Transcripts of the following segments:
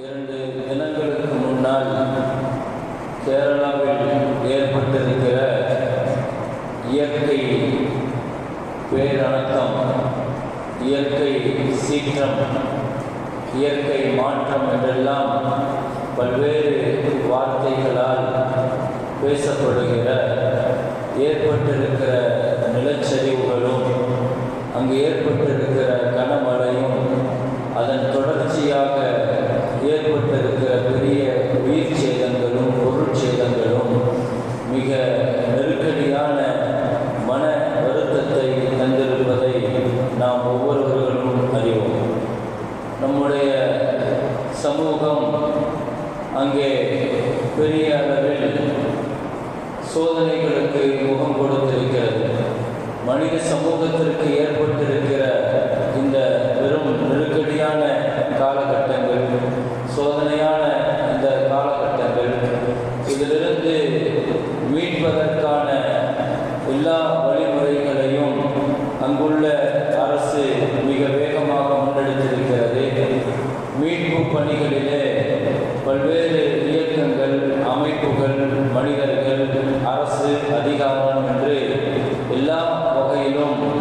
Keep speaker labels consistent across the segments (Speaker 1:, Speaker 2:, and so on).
Speaker 1: இரண்டு தினங்களுக்கு முன்னால் கேரளாவில் ஏற்பட்டிருக்கிற இயற்கை பேரடக்கம் இயற்கை சீற்றம் இயற்கை மாற்றம் என்றெல்லாம் பல்வேறு வார்த்தைகளால் பேசப்படுகிற ஏற்பட்டிருக்கிற நிலச்சரிவுகளும் அங்கு ஏற்பட்டிருக்கிற கனமழையும் அதன் சமூகம் அங்கே பெரிய அளவில் சோதனைகளுக்கு முகம் கொடுத்திருக்கிறது. மனித சமூகத்திற்கு ஏற்பட்டிருக்கிற இந்த பெரும் நெருக்கடியான கால el hombro.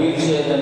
Speaker 1: wheelchair than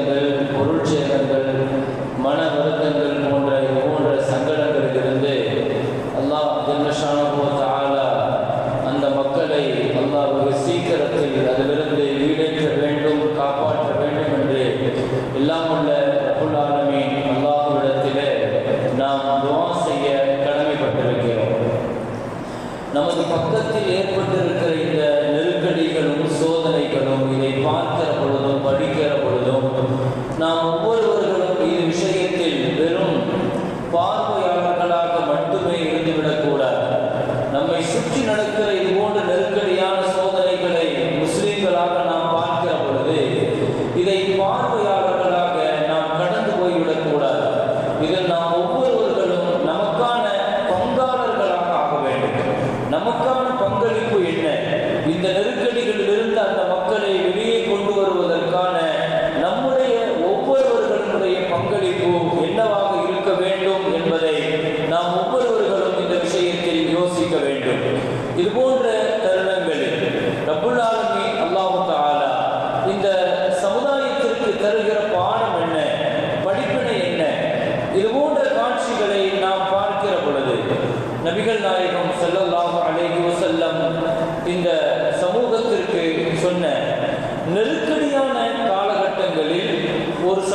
Speaker 1: todos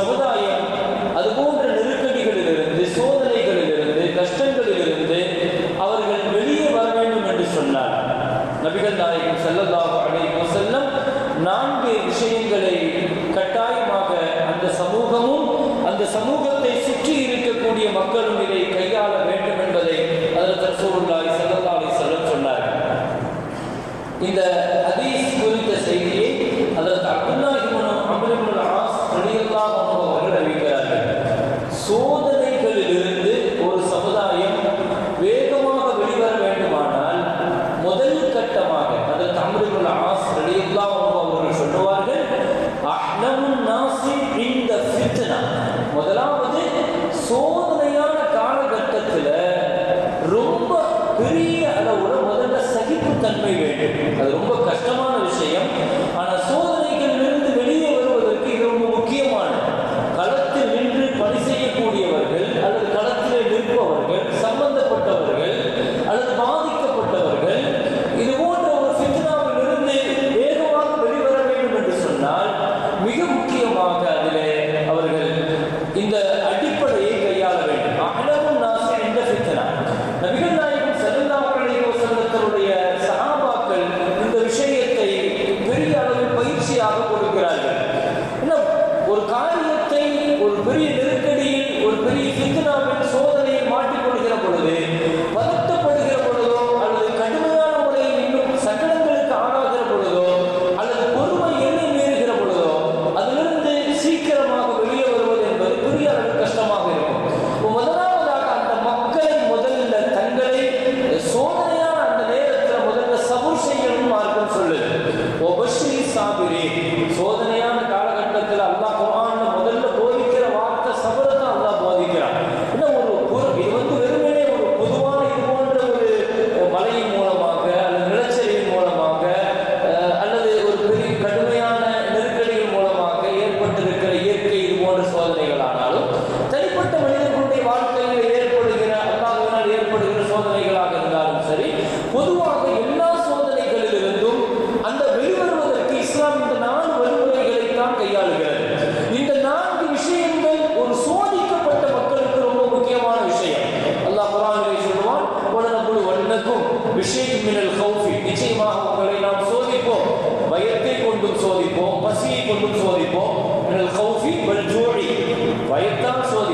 Speaker 1: சோதிப்போம் பசியை கொண்டும் சோதிப்போம் பயத்தால் சோதி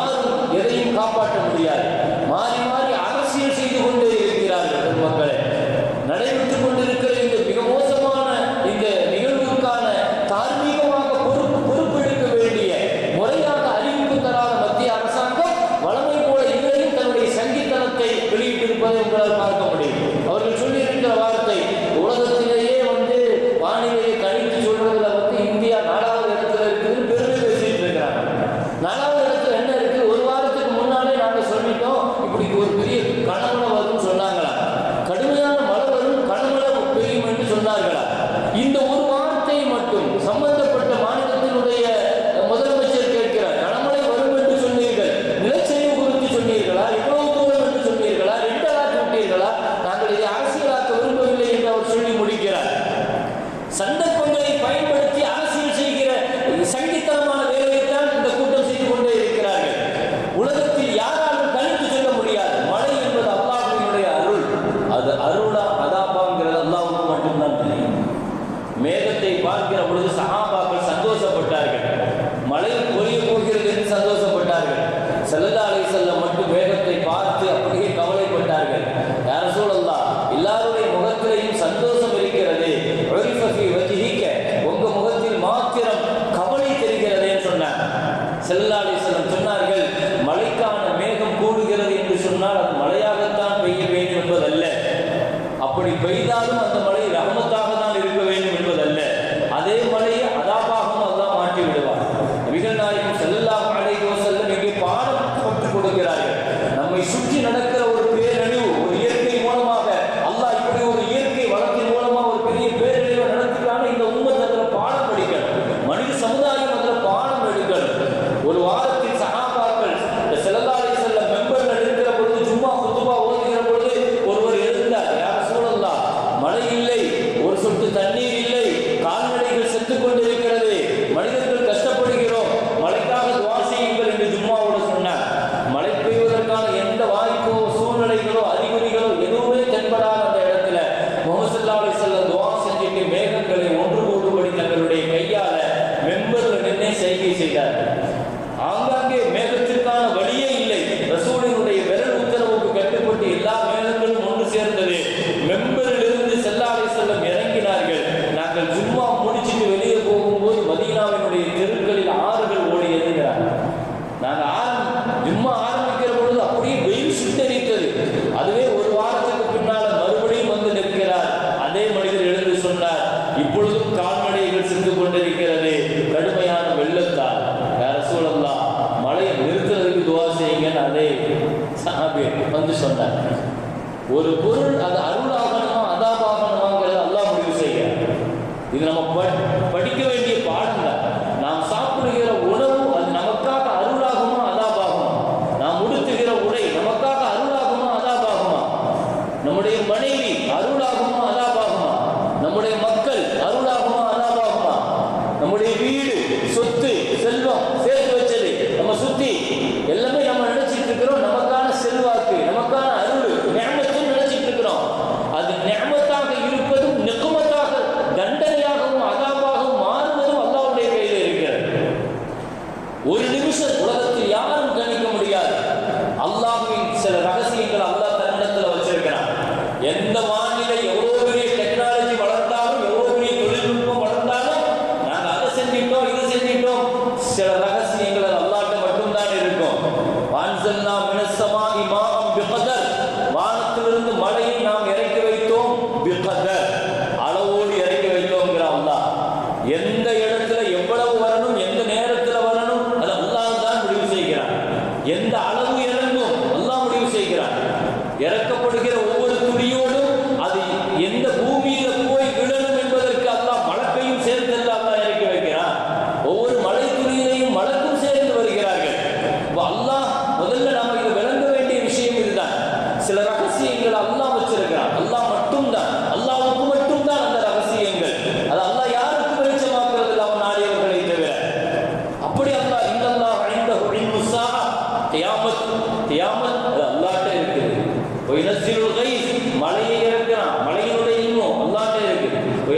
Speaker 1: யாரும் எதையும் காப்பாற்ற முடியாது. மாறி மாறி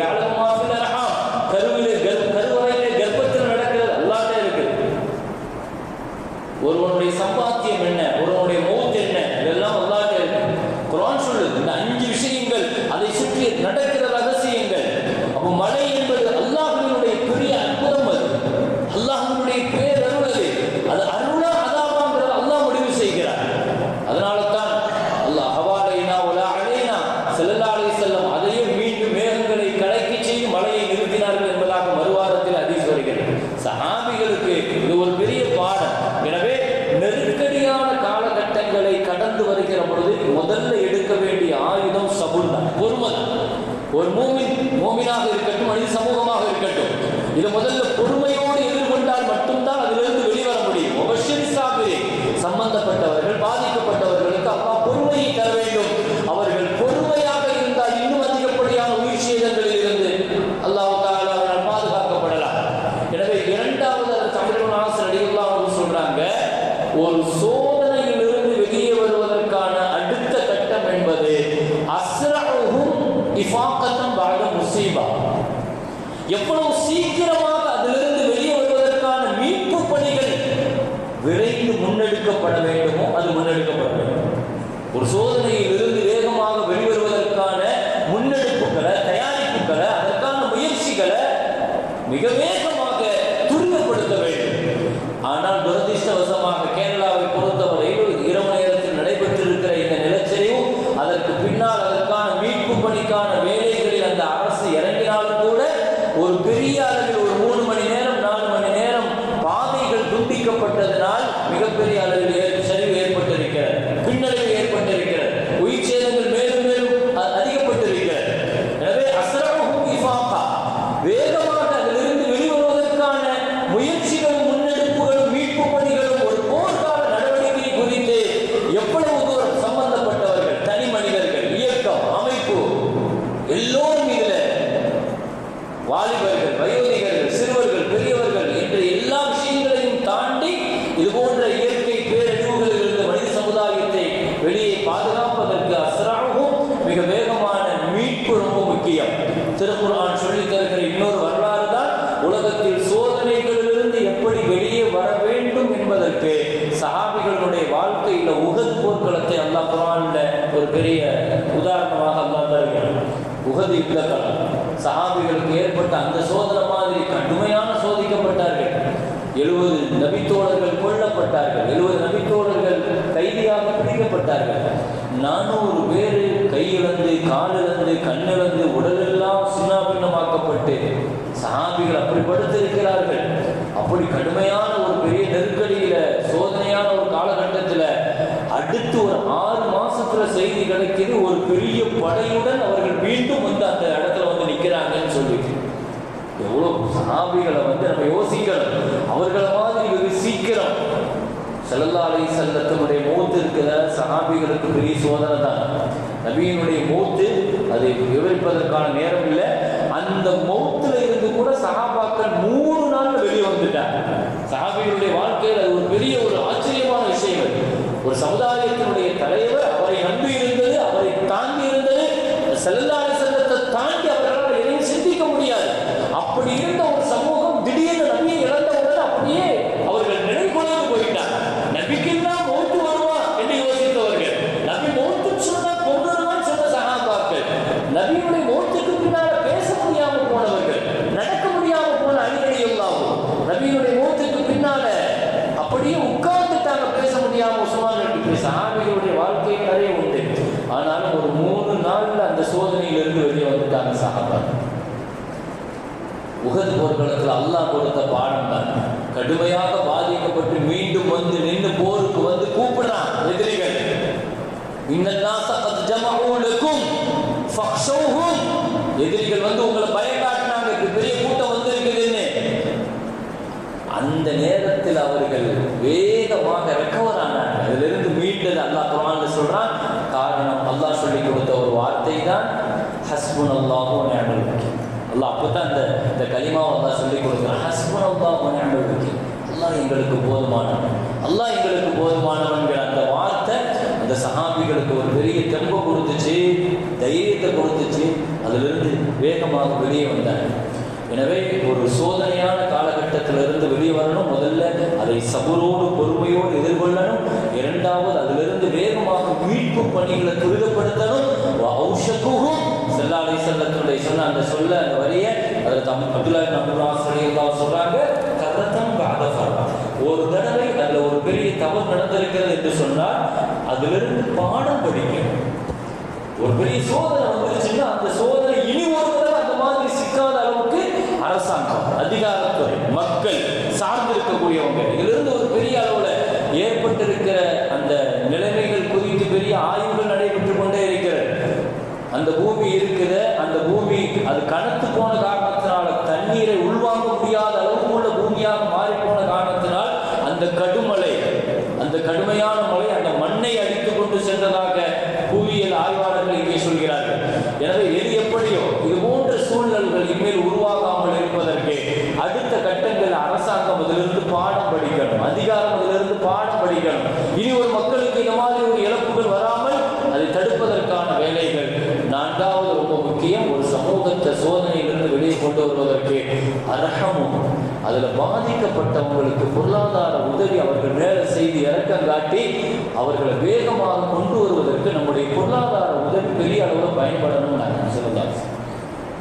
Speaker 1: 왜 알아? சபுல்லா பொறுமை ஒரு மூமின் மூமினாக இருக்கட்டும் மனித சமூகமாக இருக்கட்டும். இது முதல்ல பொறுமையோடு எதிர்கொண்டால் மட்டும்தான் அதில் சின்னாபின்னமாக்கப்பட்டு சஹாபிகள் அப்படி படுத்திருக்கிறார்கள் அப்படி கடுமையான ஒரு பெரிய நெருக்கடியில சோதனையான ஒரு காலகட்டத்தில் அடுத்து ஒரு ஆறு மாசத்துல செய்தி கிடைக்குது. ஒரு பெரிய படையுடன் அவர்கள் மீண்டும் வந்து அந்த இடத்துல வந்து நிற்கிறாங்கன்னு சொல்லி. எவ்வளவு சஹாபிகளை வந்து நம்ம யோசிக்கணும். அவர்களை மாதிரி வெகு சீக்கிரம். செல்லல்லா செல்லத்தினுடைய மூத்து இருக்கிற சஹாபிகளுக்கு பெரிய சோதனை தான். நபியினுடைய மூத்து அதை விவரிப்பதற்கான நேரம் நல்ல அந்த சோதனையிலிருந்து வெளியே வந்துட்டாங்க சஹாபாக்கள். உகத் போர்க்களத்தில் அல்லாஹ் கொடுத்த பாடம் தான். கடுமையாக பாதிக்கப்பட்டு மீண்டும் வந்து நின்று போருக்கு வந்து கூப்பிடுறான் எதிரிகள். எதிரிகள் வந்து உங்களை பயக்காட்டினாங்க பெரிய கூட்டம் வந்து இருக்குதுன்னு அந்த நேரத்தில் அவர்கள் வேகமாக ரெக்கவர் ஆனாங்க. அதிலிருந்து மீண்டது அல்லாஹ் குர்ஆன்ல சொல்றான் காரணம் அல்லாஹ் சொல்லி கொடுத்த ஒரு வார்த்தை தான் ஹஸ்புன் அல்லாஹும் நிஅமல் வக்கீல். அல்லாஹ் அப்பதான் அந்த இந்த கலிமாவை அல்லாஹ் சொல்லி கொடுக்குறான். ஹஸ்புன் அல்லாஹும் நிஅமல் வக்கீல். அல்லாஹ் எங்களுக்கு போதுமானவன். அல்லாஹ் எங்களுக்கு போதுமானவன்கிற அந்த வார்த்தை அந்த சஹாபிகளுக்கு ஒரு பெரிய தெம்பை கொடுத்துச்சு தைரியத்தை கொடுத்துச்சு. அதிலிருந்து வேகமாக வெளியே வந்தாங்க எனவே ஒரு சோதனையான காலகட்டத்திலிருந்து வெளியே வரணும். முதல்ல அதை சபரோடு பொறுமையோடு எதிர்கொள்ளணும். இரண்டாவது அதிலிருந்து வேகமாக மீட்பு பணிகளை துரிதப்படுத்தணும். ஔஷகுகும் செல்லாலை செல்லத்தினுடைய சொன்ன அந்த சொல்ல அந்த வரிய அதில் தம் அப்துல்லா நபுராசிரியர் சொல்றாங்க கரத்தம் பாதஃபரா ஒரு தடவை அதில் ஒரு பெரிய தவறு நடந்திருக்கிறது என்று சொன்னால் அதிலிருந்து பாடம் படிக்கணும். ஒரு பெரிய சோதனை வந்துருச்சுன்னா அந்த சோதனை இனி ஒரு தடவை அந்த மாதிரி சிக்காத அளவுக்கு அரசாங்கம் அதிகாரத்துறை மக்கள் சார்ந்து இருக்கக்கூடியவங்க இதிலிருந்து ஒரு பெரிய அளவில் ஏற்பட்டிருக்கிற அந்த நிலைமைகள் குறித்து பெரிய ஆய்வுகள் நடைபெற்று கொண்டே இருக்கிறது. அந்த பூமி இருக்குது அந்த பூமி அது கணத்து போன காரணத்தினால தண்ணீரை உள்வாங்க முடியாத அளவுக்கு உள்ள பூமியாக மாறி போன காரணத்தினால் அந்த கடுமலை அந்த கடுமையான மழை அந்த மண்ணை அடித்துக் கொண்டு சென்றதாக புவியியல் ஆய்வாளர்கள் இங்கே சொல்கிறார்கள் எனவே எது எப்படியோ இது போன்ற சூழல்கள் இனிமேல் உருவாகாமல் இருப்பதற்கு அடுத்த கட்டங்கள் அரசாங்கம் அதிலிருந்து பாடம் படிக்கணும் அதிகாரம் அதிலிருந்து பாடம் படிக்கணும் இனி ஒரு மக்களுக்கு இந்த மாதிரி ஒரு இழப்புகள் வராமல் அதை தடுப்பதற்கான வேலைகள் நான்காவது ரொம்ப முக்கியம் ஒரு சமூகத்தை சோதனையிலிருந்து வெளியே கொண்டு வருவதற்கு அரகமும் அதுல பாதிக்கப்பட்டவங்களுக்கு பொருளாதார உதவி அவர்கள் மேல செய்து இறக்கம் காட்டி அவர்களை வேகமாக கொண்டு வருவதற்கு நம்முடைய பொருளாதார உதவி பெரிய அளவில் பயன்படணும்னு நான்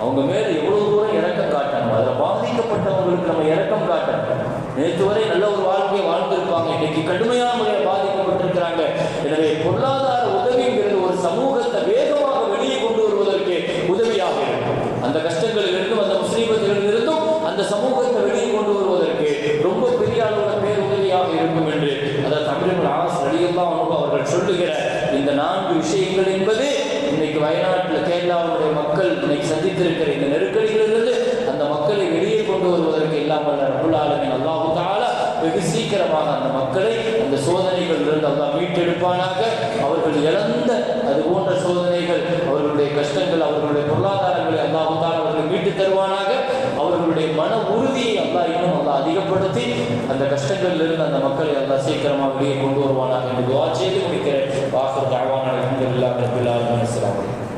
Speaker 1: அவங்க மேல எவ்வளவு தூரம் இறக்கம் காட்டணும் அதுல பாதிக்கப்பட்டவங்களுக்கு நம்ம இறக்கம் காட்டணும் நேற்று வரை நல்ல ஒரு வாழ்க்கையை வாழ்ந்திருப்பாங்க. இன்னைக்கு கடுமையான முறையில் பாதிக்கப்பட்டிருக்கிறாங்க. எனவே பொருளாதார உதவிங்கிறது ஒரு சமூகத்தை வேகம் வெளியே கொண்டு வருவதற்கு உதவியாக இருக்கும் அந்த கஷ்டங்களில் இருந்தும் அந்த முஸ்லீமத்தில் இருந்தும் அந்த சமூகத்தை வெளியே கொண்டு வருவதற்கு ரொம்ப பெரிய அளவுல பேருதவியாக இருக்கும் என்று அதை ரலியல்லாஹு அன்ஹு அவர்கள் சொல்லுகிற இந்த நான்கு விஷயங்கள் என்பது இன்னைக்கு வயநாட்டில் கேரளாவுடைய மக்கள் இன்னைக்கு சந்தித்திருக்கிற இந்த நெருக்கடிகளிலிருந்து வெகு சீக்கிரமாக அந்த மக்களை அந்த சோதனைகளிலிருந்து அல்லா மீட்டெடுப்பானாக. அவர்கள் இழந்த அது போன்ற சோதனைகள் அவர்களுடைய கஷ்டங்கள் அவர்களுடைய பொருளாதாரங்களை அல்லாஹுதான் அவர்கள் மீட்டு தருவானாக. அவர்களுடைய மன உறுதியை அல்லா இன்னும் அல்லா அதிகப்படுத்தி அந்த கஷ்டங்களில் இருந்து அந்த மக்களை அல்லா சீக்கிரமாக வெளியே கொண்டு வருவானாக என்று துவா செய்து முடிக்கிறேன். வாசல் தாழ்வான அலமதுல்லா ரபுல்லா அலுவலாம்